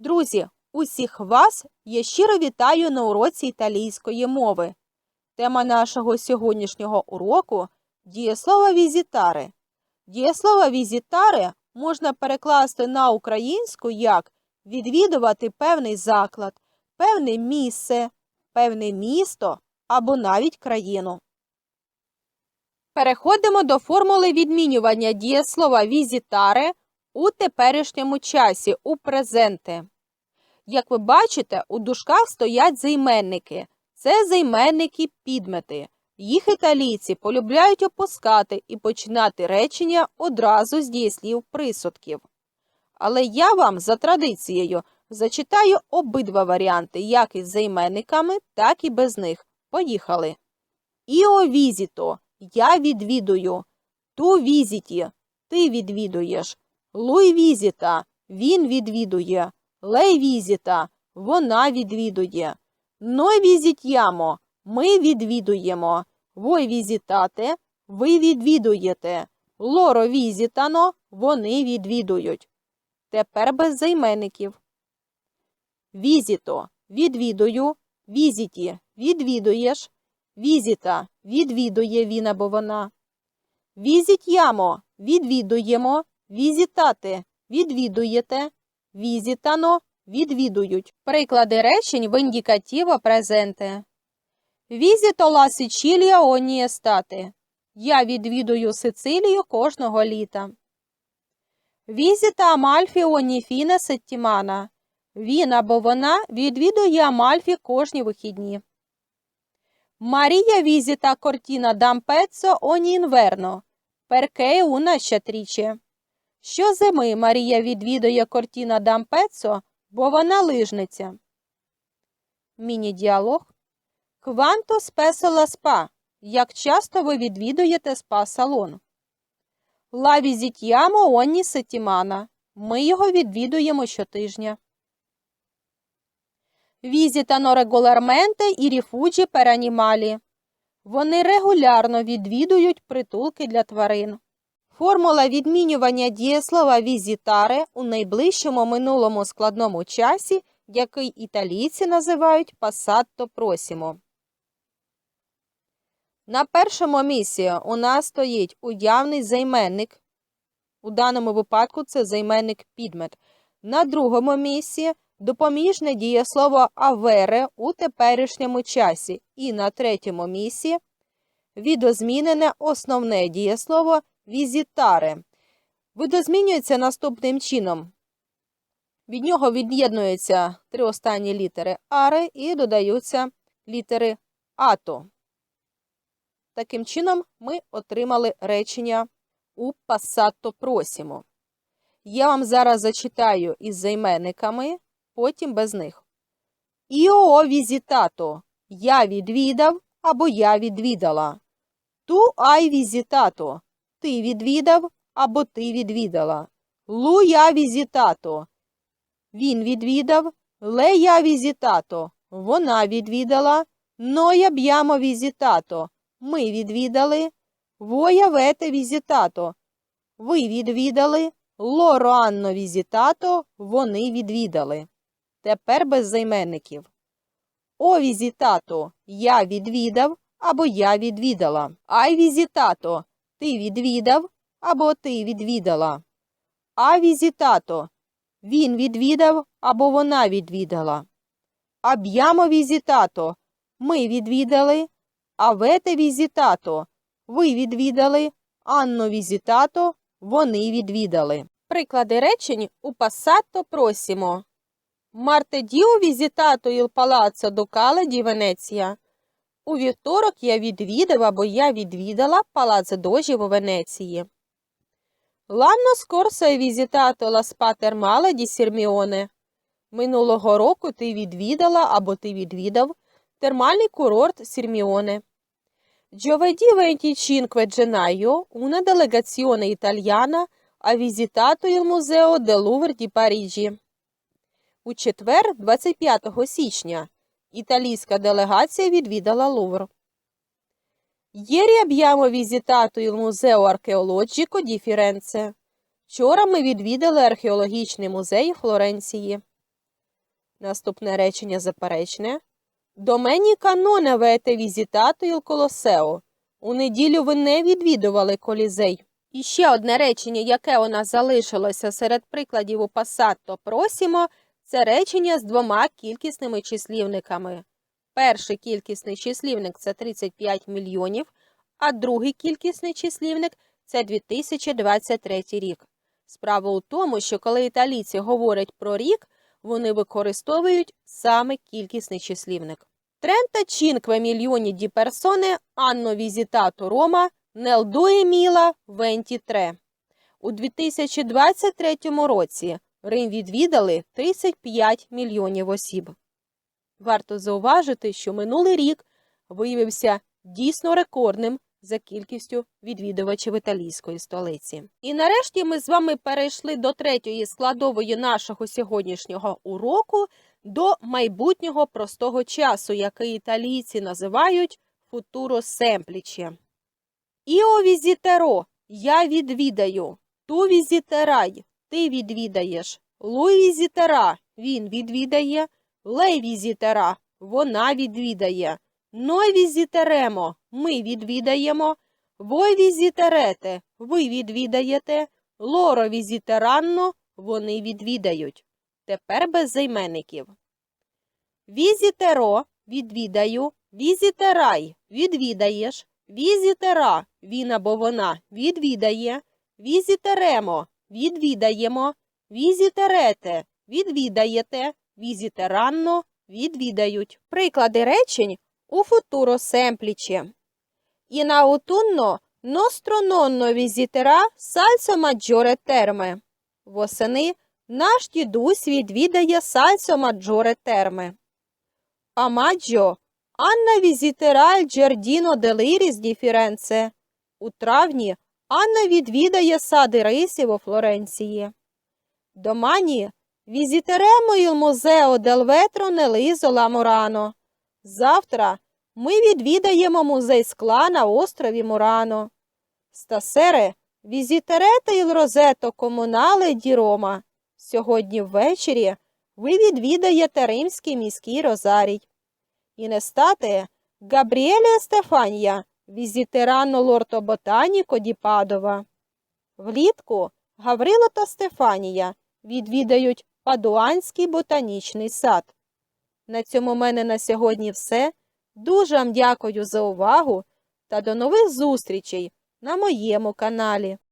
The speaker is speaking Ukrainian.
Друзі, усіх вас я щиро вітаю на уроці італійської мови. Тема нашого сьогоднішнього уроку дієслово візітаре. Дієслово візітаре можна перекласти на українську як відвідувати певний заклад, певне місце, певне місто або навіть країну. Переходимо до формули відмінювання дієслова візітаре у теперішньому часі, у презенте. Як ви бачите, у дужках стоять займенники. Це займенники підмети. Їх італійці полюбляють опускати і починати речення одразу з дієслів присудків. Але я вам за традицією зачитаю обидва варіанти, як із займенниками, так і без них. Поїхали. Іо візіто я відвідую. Ту візіті ти відвідуєш. Луй візіта він відвідує. Лей візіта вона відвідує. Ной візітямо ми відвідуємо. Вой візітате ви відвідуєте. Лоро візітано вони відвідують. Тепер без займенників. Візіто відвідую. Візіті відвідуєш. Візіта відвідує він або вона. Візітямо відвідуємо. Візітати відвідуєте. Візітано відвідують. Приклади речень в індикатіво презенте. Візіто ла Сичілія оні естати. Я відвідую Сицилію кожного літа. Візіта Амальфі оні фіне сеттімана. Він або вона відвідує Амальфі кожні вихідні. Марія візіта кортіна дампеццо оні інверно. Перке уна щатріче. Щозими Марія відвідує кортіна дампеццо, бо вона лижниця. Міні-діалог. Кванто спесо ла спа. Як часто ви відвідуєте спа-салон? Ла візітямо онні сетімана. Ми його відвідуємо щотижня. Візітано регулярменте і ріфуджі per анімалі. Вони регулярно відвідують притулки для тварин. Формула відмінювання дієслова візітаре у найближчому минулому складному часі, який італійці називають пасатто просімо. На першому місці у нас стоїть уявний займенник. У даному випадку це займенник підмет. На другому місці допоміжне дієслово авере у теперішньому часі. І на третьому місці відозмінене основне дієслово візітаре. Видозмінюється наступним чином. Від нього від'єднуються три останні літери аре і додаються літери ато. Таким чином, ми отримали речення у пасато просімо. Я вам зараз зачитаю із займенниками, потім без них. Іо візітато. Я відвідав або я відвідала. Ту ай візітато. Ти відвідав або ти відвідала. Лу я візітато. Він відвідав. Ле я візітато. Вона відвідала. Ноя б'ямо візітато. Ми відвідали. Воя вете візітато. Ви відвідали. Лоро анно візітато. Вони відвідали. Тепер без займенників. О візітато. Я відвідав або я відвідала. Ай візітато. Ти відвідав або ти відвідала. А візітато. Він відвідав або вона відвідала. Аб'ямо візітато. Ми відвідали. Авете візітато. Ви відвідали. Анно візітато. Вони відвідали. Приклади речень у пасато просімо. Мартедіо візітато il palazzo Дукале ді Венеція. У вівторок я відвідав або я відвідала палац дожів у Венеції. Ланно скорсо è візітато ла спатермале Сірміоне. Минулого року ти відвідала або ти відвідав термальний курорт Сірміоне. Giovedì 25 gennaio una delegazione italiana ha visitato il museo del Louvre di. У четвер, 25 січня, італійська делегація відвідала Лувр. Єрі abbiamo visitato il museo archeologico di Firenze. Вчора ми відвідали археологічний музей Флоренції. Наступне речення заперечне. Доменіка non avete visitato il Colosseo. У неділю ви не відвідували колізей. І ще одне речення, яке у нас залишилося серед прикладів у пасатто просімо, це речення з двома кількісними числівниками. Перший кількісний числівник це 35 мільйонів, а другий кількісний числівник це 2023 рік. Справа у тому, що коли італійці говорять про рік, вони використовують саме кількісний числівник. 35 мільйони di persone hanno visitato Roma nel 2023. У 2023 році Рим відвідали 35 мільйонів осіб. Варто зауважити, що минулий рік виявився дійсно рекордним за кількістю відвідувачів італійської столиці. І нарешті ми з вами перейшли до третьої складової нашого сьогоднішнього уроку до майбутнього простого часу, який італійці називають футуро семпліче. Іо візітеро я відвідаю, ту візітерай ти відвідаєш, луй візітера він відвідає, лейвізітера вона відвідає. Ной візітеремо ми відвідаємо, вой візітерете ви відвідаєте, лоро візітеранно вони відвідають. Тепер без займенників. Візітеро відвідаю, візітерай відвідаєш, візітера він або вона відвідає, візітеремо відвідаємо, візітерете відвідаєте, візітеранно відвідають. Приклади речень у футуро семпліче. In autunno nostro nonno Сальсо Маджоре Терме. Восени наш дідусь відвідає Сальсо Маджоре Терме. А маджо Анна il Giardino dell'Iris di У травні Анна відвідає сади рисів у Флоренції. Домані візітеремо il Museo del Vetro nell'isola Murano. Завтра ми відвідаємо музей скла на острові Мурано. Стасере, візітерете il Розето Комунале ді Рома. Сьогодні ввечері ви відвідаєте римський міський розарій. І не стате Габріеле Стефанія, візітерано лорто Ботаніко ді Падова. Влітку Гаврило та Стефанія відвідають Падуанський ботанічний сад. На цьому в мене на сьогодні все. Дуже вам дякую за увагу та до нових зустрічей на моєму каналі.